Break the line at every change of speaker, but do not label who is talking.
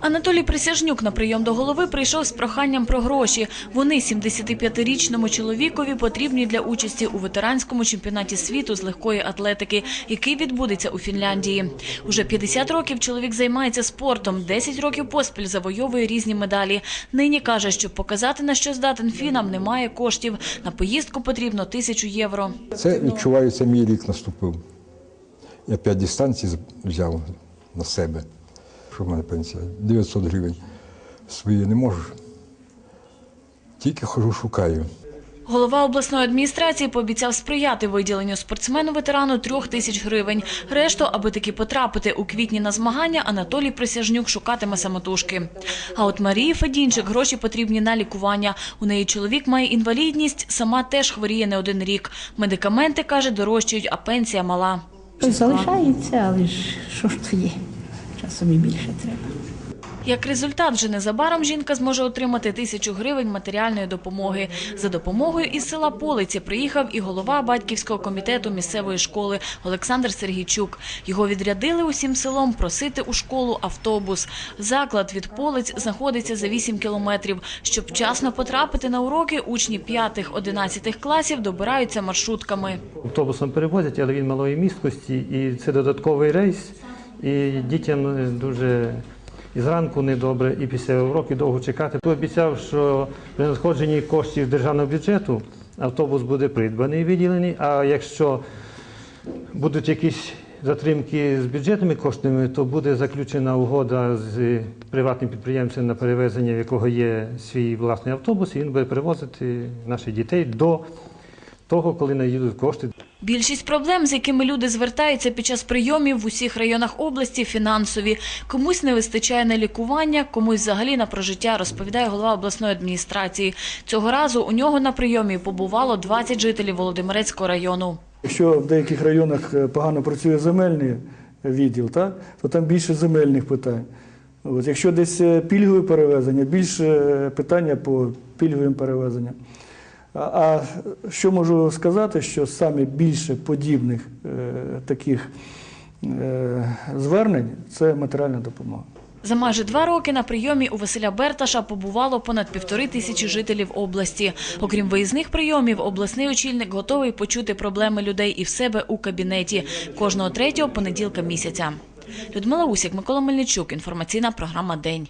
Анатолій Присяжнюк на прийом до голови прийшов з проханням про гроші. Вони 75-річному чоловікові потрібні для участі у ветеранському чемпіонаті світу з легкої атлетики, який відбудеться у Фінляндії. Уже 50 років чоловік займається спортом, 10 років поспіль завойовує різні медалі. Нині каже, щоб показати на що здатен фінам, немає коштів. На поїздку потрібно тисячу євро.
Це відчувається, мій рік наступив. Я п'ять дистанцій взяв на себе. Що в мене пенсія? 900 гривень. Свої не можу. Тільки хожу, шукаю.
Голова обласної адміністрації пообіцяв сприяти виділенню спортсмену-ветерану трьох тисяч гривень. Решту, аби таки потрапити у квітні на змагання, Анатолій Присяжнюк шукатиме самотужки. А от Марії Федінчик гроші потрібні на лікування. У неї чоловік має інвалідність, сама теж хворіє не один рік. Медикаменти, каже, дорожчають, а пенсія мала.
Залишається, але ж що ж то є? Часом і більше треба.
Як результат, вже незабаром жінка зможе отримати тисячу гривень матеріальної допомоги. За допомогою із села Полиці приїхав і голова батьківського комітету місцевої школи Олександр Сергійчук. Його відрядили усім селом просити у школу автобус. Заклад від Полиць знаходиться за 8 кілометрів. Щоб вчасно потрапити на уроки, учні 5-11 класів добираються маршрутками.
Автобусом перевозять, але він малої місткості, і це додатковий рейс. І дітям дуже і зранку недобре, і після уроків довго чекати. Той обіцяв, що при надходженні коштів державного бюджету автобус буде придбаний виділений. А якщо будуть якісь затримки з бюджетними коштами, то буде заключена угода з приватним підприємцем на перевезення, в якого є свій власний автобус, і він буде перевозити наших дітей до того, коли надійдуть кошти.
Більшість проблем, з якими люди звертаються під час прийомів в усіх районах області, фінансові. Комусь не вистачає на лікування, комусь взагалі на прожиття, розповідає голова обласної адміністрації. Цього разу у нього на прийомі побувало 20 жителів Володимирецького району.
Якщо в деяких районах е, погано працює земельний відділ, так, то там більше земельних питань. От, якщо десь е, пільгові перевезення, більше е, питання по пільговим перевезенням. А, що можу сказати, що саме більше подібних е, таких е, звернень це матеріальна допомога.
За майже два роки на прийомі у Василя Берташа побувало понад півтори тисячі жителів області. Окрім виїзних прийомів, обласний очільник готовий почути проблеми людей і в себе у кабінеті кожного третього понеділка місяця. Людмила Усік, Микола Мельничук. Інформаційна програма День.